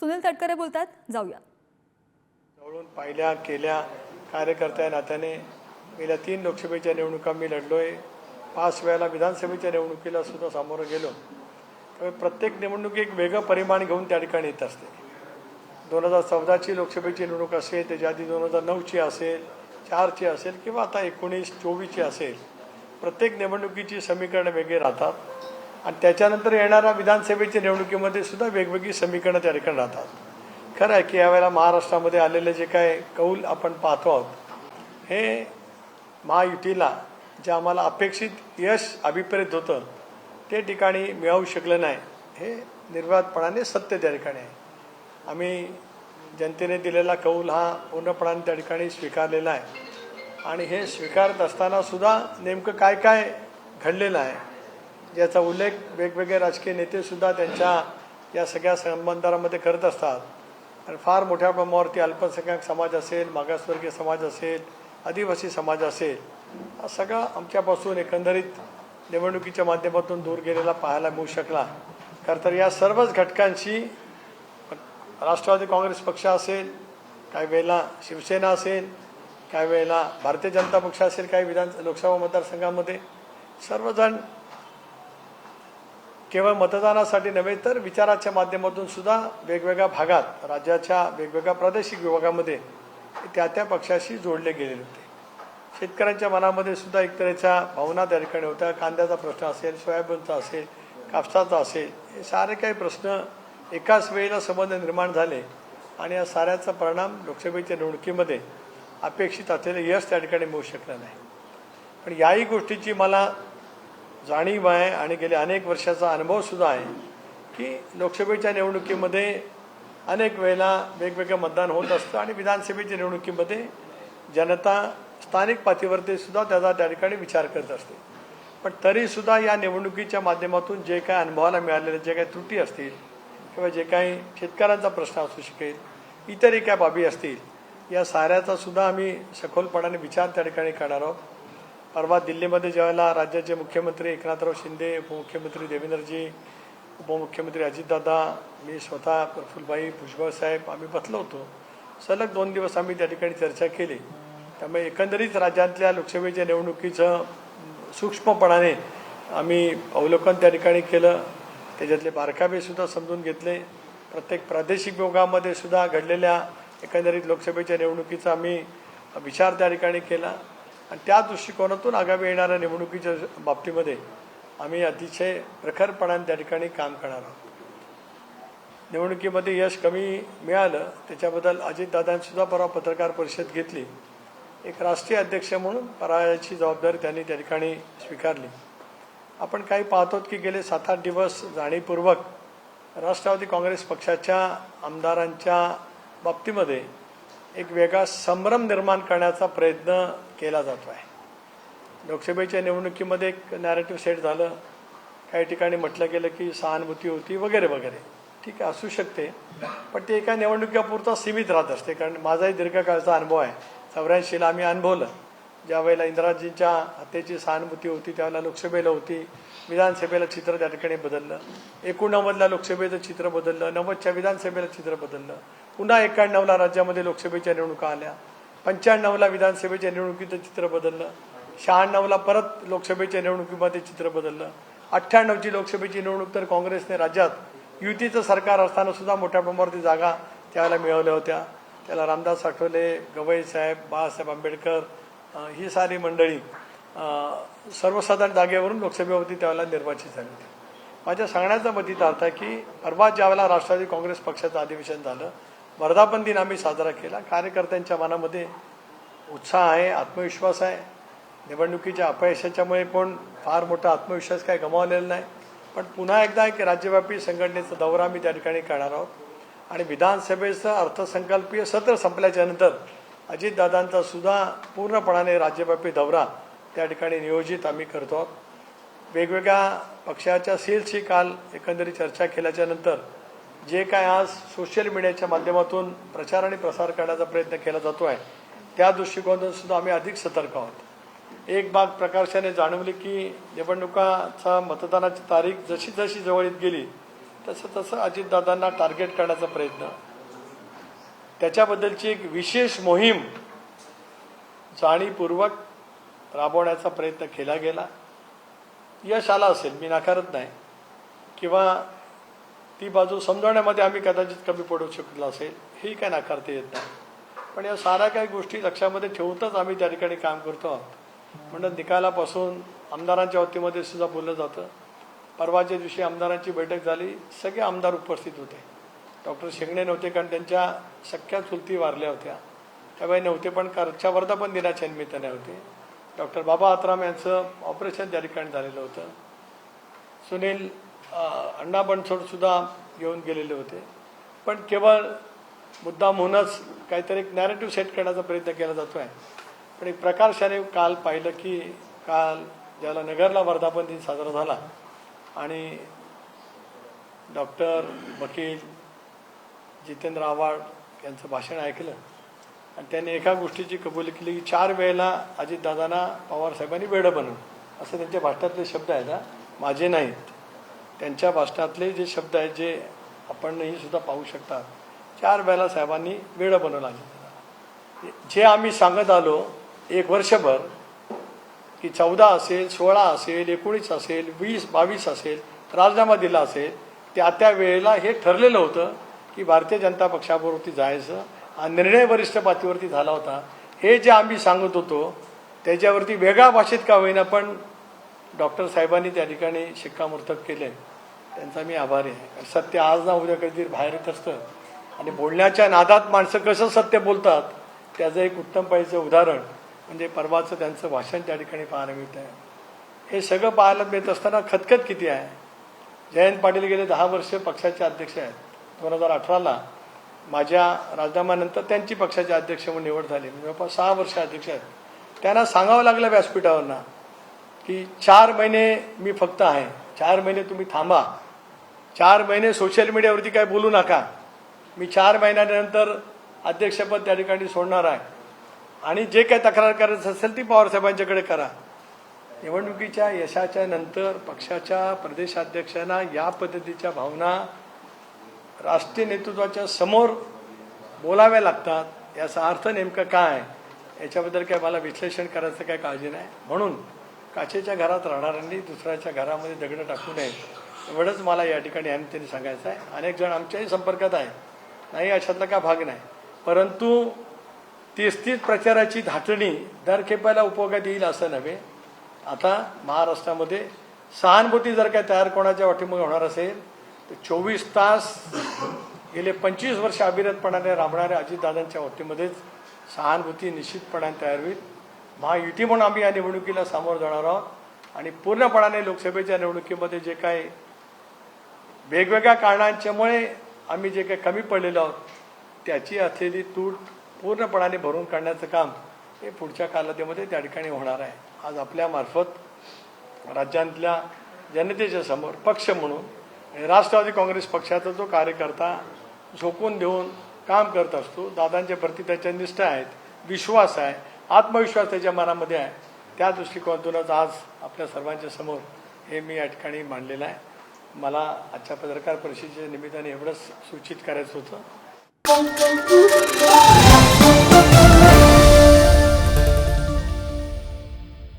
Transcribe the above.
सुनील तटकरे बोलतात जाऊया. जवळून पाहिल्या केल्या कार्यकर्त्या नात्याने. गेल्या तीन लोकसभेच्या निवडणुका मी लढलोय. पाच वेळेला विधानसभेच्या निवडणुकीला सुद्धा सामोरं गेलो. त्यामुळे प्रत्येक निवडणूक एक वेगळं परिमाण घेऊन त्या ठिकाणी येत असते. दोन हजार चौदाची लोकसभेची निवडणूक असेल त्याच्या आधी दोन हजार नऊची असेल चारची असेल किंवा आता एकोणीस चोवीसची असेल प्रत्येक निवडणुकीची समीकरणं वेगळी राहतात. आणि त्याच्यानंतर येणाऱ्या विधानसभेच्या निवडणुकीमध्ये सुद्धा वेगवेगळी समीकरणं त्या ठिकाणी राहतात. खरं आहे की यावेळेला महाराष्ट्रामध्ये आलेले जे काय कौल आपण पाहतो आहोत हे महायुतीला जे आम्हाला अपेक्षित यश अभिप्रेत होतं ते ठिकाणी मिळवू शकलं नाही हे निर्वाधपणाने सत्य त्या ठिकाणी आहे. आम्ही जनतेने दिलेला कौल हा पूर्णपणाने त्या ठिकाणी स्वीकारलेला आहे. आणि हे स्वीकारत असताना सुद्धा नेमकं काय काय घडलेलं आहे ज्याचा उल्लेख वेगवेगळे राजकीय नेतेसुद्धा त्यांच्या या सगळ्या संबंधामध्ये करत असतात. आणि फार मोठ्या प्रमाणावरती अल्पसंख्याक समाज असेल मागासवर्गीय समाज असेल आदिवासी समाज असेल हा सगळा आमच्यापासून एकंदरीत निवडणुकीच्या माध्यमातून दूर गेलेला पाहायला मिळू शकला. खरं तर या सर्वच घटकांशी राष्ट्रवादी काँग्रेस पक्ष असेल काही वेळेला शिवसेना असेल काही वेळेला भारतीय जनता पक्ष असेल काही विधान लोकसभा मतदारसंघामध्ये सर्वजण केवळ मतदानासाठी नव्हे तर विचाराच्या माध्यमातून सुद्धा वेगवेगळ्या भागात राज्याच्या वेगवेगळ्या प्रादेशिक विभागामध्ये त्या त्या पक्षाशी जोडले गेलेले होते. शेतकऱ्यांच्या मनामध्ये सुद्धा एक तऱ्हेच्या भावना त्या ठिकाणी होत्या. कांद्याचा प्रश्न असेल सोयाबीनचा असेल कापसाचा असेल हे सारे काही प्रश्न एकाच वेळेला संबंध निर्माण झाले आणि या साऱ्याचा परिणाम लोकसभेच्या निवडणुकीमध्ये अपेक्षित असलेलं यश त्या ठिकाणी मिळू शकलं नाही. पण याही गोष्टीची मला जाणीव आहे आणि गेले अनेक वर्षाचा अनुभव सुद्धा आहे की लोकसभेच्या निवडणुकीमध्ये अनेक वेळेला वेगवेगळं मतदान होत असतं आणि विधानसभेच्या निवडणुकीमध्ये जनता स्थानिक पातळीवरती सुद्धा त्याचा त्या ठिकाणी विचार करत असते. पण तरीसुद्धा या निवडणुकीच्या माध्यमातून जे काय अनुभवाला मिळालेले जे काही त्रुटी असतील किंवा जे काही शेतकऱ्यांचा प्रश्न असू शकेल इतरही काय बाबी असतील या साऱ्याचा सुद्धा आम्ही सखोलपणाने विचार त्या ठिकाणी करणार आहोत. परवा दिल्लीमध्ये ज्यावेळेला राज्याचे मुख्यमंत्री एकनाथराव शिंदे उपमुख्यमंत्री देवेंद्रजी उपमुख्यमंत्री अजितदादा मी स्वतः प्रफुल्लभाई भुजबळ साहेब आम्ही बसलो होतो. सलग दोन दिवस आम्ही त्या ठिकाणी चर्चा केली. त्यामुळे एकंदरीत राज्यातल्या लोकसभेच्या निवडणुकीचं सूक्ष्मपणाने आम्ही अवलोकन त्या ठिकाणी केलं. त्याच्यातले बारकावेसुद्धा समजून घेतले. प्रत्येक प्रादेशिक विभागामध्ये सुद्धा घडलेल्या एकंदरीत लोकसभेच्या निवडणुकीचा आम्ही विचार त्या ठिकाणी केला. आणि त्या दृष्टिकोनातून आगामी येणाऱ्या निवडणुकीच्या बाबतीमध्ये आम्ही अतिशय प्रखरपणाने त्या ठिकाणी काम करणार आहोत. निवडणुकीमध्ये यश कमी मिळालं त्याच्याबद्दल अजितदादांसुद्धा परवा पत्रकार परिषद घेतली. एक राष्ट्रीय अध्यक्ष म्हणून पराजयाची जबाबदारी त्यांनी त्या ठिकाणी स्वीकारली. आपण काही पाहतो की गेले सात आठ दिवस जाणीवपूर्वक राष्ट्रवादी काँग्रेस पक्षाच्या आमदारांच्या बाबतीमध्ये एक वेगळा संभ्रम निर्माण करण्याचा प्रयत्न केला जातो आहे लोकसभेच्या निवडणुकीमध्ये एक नॅरेटिव्ह सेट झालं. काही ठिकाणी म्हटलं गेलं की सहानुभूती होती वगैरे वगैरे. ठीक आहे असू शकते. पण ते एका निवडणुकीपुरता सीमित राहत असते. कारण माझाही दीर्घकाळचा अनुभव आहे. चौऱ्याऐंशीला आम्ही अनुभवलं. ज्या वेळेला इंदिराजींच्या हत्येची सहानुभूती होती त्यावेळेला लोकसभेला होती. विधानसभेला चित्र त्या ठिकाणी बदललं. एकोणनव्वदला लोकसभेचं चित्र बदललं. नव्वदच्या विधानसभेला चित्र बदललं. पुन्हा एकाण्णवला राज्यामध्ये लोकसभेच्या निवडणुका आल्या. पंच्याण्णवला विधानसभेच्या निवडणुकीचं चित्र बदललं. शहाण्णवला परत लोकसभेच्या निवडणुकीमध्ये चित्र बदललं. अठ्ठ्याण्णवची लोकसभेची निवडणूक तर काँग्रेसने राज्यात युतीचं सरकार असताना सुद्धा मोठ्या प्रमाणावरती जागा त्यावेळेला मिळवल्या होत्या. त्याला रामदास आठवले गवई साहेब बाळासाहेब आंबेडकर ही सारी मंडळी सर्वसाधारण जागेवरून लोकसभेवरती त्यावेळेला निर्वाचित झाली होती. माझ्या सांगण्याचा मतीत अर्थ आहे की परवा ज्यावेळेला राष्ट्रवादी काँग्रेस पक्षाचं अधिवेशन झालं वर्धापन दिन आम्ही साजरा केला. कार्यकर्त्यांच्या मनामध्ये उत्साह आहे आत्मविश्वास आहे. निवडणुकीच्या अपयशाच्यामुळे पण फार मोठा आत्मविश्वास काय गमावलेला नाही. पण पुन्हा एकदा एक राज्यव्यापी संघटनेचा दौरा आम्ही त्या ठिकाणी करणार आहोत. आणि विधानसभेचं अर्थसंकल्पीय सत्र संपल्याच्या नंतर अजितदादांचा सुद्धा पूर्णपणाने राज्यव्यापी दौरा त्या ठिकाणी नियोजित आम्ही करतो आहोत. वेगवेगळ्या पक्षाच्या सेल्सची काल एकंदरीत चर्चा केल्याच्यानंतर जे काय आज सोशल मीडियाच्या माध्यमातून प्रचार आणि प्रसार करण्याचा प्रयत्न केला जातो आहे त्या दृष्टिकोनातून सुद्धा आम्ही अधिक सतर्क आहोत. एक बाग प्रकाशाने जाणवली की निवडणुकाचा मतदानाची तारीख जशी जशी जवळ येत गेली तसं तसं अजितदादांना टार्गेट करण्याचा प्रयत्न. त्याच्याबद्दलची एक विशेष मोहीम जाणीवपूर्वक राबवण्याचा प्रयत्न केला गेला. यश आला असेल मी नाकारत नाही. किंवा ती बाजू समजवण्यामध्ये आम्ही कदाचित कमी पडू शकलो असेल ही काय नाकारता येत नाही. पण या साऱ्या काही गोष्टी लक्षामध्ये ठेवूनच आम्ही त्या ठिकाणी काम करतो आहोत. म्हणून निकालापासून आमदारांच्या वतीमध्ये सुद्धा बोललं जातं. परवाच्या दिवशी आमदारांची बैठक झाली सगळे आमदार उपस्थित होते. डॉक्टर शेंगणे नव्हते कारण त्यांच्या सख्या चुलती वारल्या होत्या. त्यावेळी नव्हते पण कालच्या वर्धापन दिनाच्या निमित्ताने होते. डॉक्टर बाबा आत्राम यांचं ऑपरेशन त्या ठिकाणी झालेलं होतं. सुनील अण्णा बनसोडसुद्धा घेऊन येऊन गेलेले होते. पण केवळ मुद्दा म्हणूनच काहीतरी एक नॅरेटिव्ह सेट करण्याचा प्रयत्न केला जातो आहे पण एक प्रकाशाने काल पाहिलं की काल ज्याला नगरला वर्धापन दिन साजरा झाला आणि डॉक्टर वकील जितेंद्र आव्हाड यांचं भाषण ऐकलं आणि त्यांनी एका गोष्टीची कबुली केली की चार वेळेला अजितदादांना पवार साहेबांनी वेडं बनवलं. असं त्यांच्या भाषणातले शब्द आहेत माझे नाहीत. त्यांच्या भाषणातले जे शब्द आहेत जे आपणही सुद्धा पाहू शकतात चार वेळेला साहेबांनी वेळं बनवलं. जे आम्ही सांगत आलो एक वर्षभर की चौदा असेल सोळा असेल एकोणीस असेल वीस बावीस असेल राजीनामा दिला असेल त्या त्या वेळेला हे ठरलेलं होतं की भारतीय जनता पक्षाबरोबरती जायचं हा निर्णय वरिष्ठ पातळीवरती झाला होता. हे जे आम्ही सांगत होतो त्याच्यावरती वेगळ्या भाषेत का होईना पण डॉक्टर साहेबांनी त्या ठिकाणी शिक्कामोर्तब केले. त्यांचा मी आभारी आहे. सत्य आज ना उद्या कधीतरी बाहेर येत असतं. आणि बोलण्याच्या नादात माणसं कसं सत्य बोलतात त्याचं एक उत्तम पाहिजे उदाहरण म्हणजे परवाचं त्यांचं भाषण त्या ठिकाणी पाहायला मिळत आहे हे सगळं पाहायला मिळत असताना खतखत किती आहे? जयंत पाटील गेले दहा वर्ष पक्षाचे अध्यक्ष आहेत. दोन हजार अठराला माझ्या राजीनाम्यानंतर त्यांची पक्षाचे अध्यक्ष म्हणून निवड झाली. म्हणजे जवळपास सहा वर्ष अध्यक्ष आहेत. त्यांना सांगावं लागलं व्यासपीठावरना की चार महिने मी फक्त आहे. चार महिने तुम्ही थांबा. चार महिने सोशल मीडियावरती काय बोलू नका. मी चार महिन्यानंतर अध्यक्षपद त्या ठिकाणी सोडणार आहे. आणि जे काही तक्रार करायचं असेल ती पवारसाहेबांच्याकडे करा. निवडणुकीच्या यशाच्या नंतर पक्षाच्या प्रदेशाध्यक्षांना या पद्धतीच्या भावना राष्ट्रीय नेतृत्वाच्या समोर बोलाव्या लागतात. याचा अर्थ नेमकं काय? याच्याबद्दल काय मला विश्लेषण करायचं काय काळजी नाही? म्हणून काचेच्या घरात राहणाऱ्यांनी दुसऱ्याच्या घरामध्ये दगडं टाकू नये. एवढंच मला या ठिकाणी त्यांनी सांगायचं आहे. अनेक जण आमच्याही संपर्कात आहे नाही अशातला का भाग नाही. परंतु तीस तीस प्रचाराची धाटणी दर खेपायला उपयोगात येईल असं नव्हे. आता महाराष्ट्रामध्ये सहानुभूती जर काय तयार कोणाच्या वाटीमुळे होणार असेल तर चोवीस तास गेले पंचवीस वर्ष अविरतपणाने राबणाऱ्या अजितदादांच्या वाटीमध्येच सहानुभूती निश्चितपणाने तयार होईल. महायुती म्हणून आम्ही या निवडणुकीला सामोरं जाणार आहोत. आणि पूर्णपणाने लोकसभेच्या निवडणुकीमध्ये जे काही वेगवेगळ्या कारणांच्यामुळे आम्ही जे काही कमी पडलेलो आहोत त्याची असलेली तूट पूर्णपणाने भरून काढण्याचं काम हे पुढच्या कालावधीमध्ये त्या ठिकाणी होणार आहे. आज आपल्यामार्फत राज्यातल्या जनतेच्या समोर पक्ष म्हणून राष्ट्रवादी काँग्रेस पक्षाचा जो कार्यकर्ता झोकून देऊन काम करत असतो दादांच्या प्रति त्याच्या निष्ठा आहेत विश्वास आहे आत्मविश्वास त्याच्या मनामध्ये आहे. त्या दृष्टिकोनातूनच आज आपल्या सर्वांच्या समोर हे मी या ठिकाणी मांडलेलं आहे. मला आजच्या पत्रकार परिषदेच्या निमित्ताने एवढंच सूचित करायचं होतं.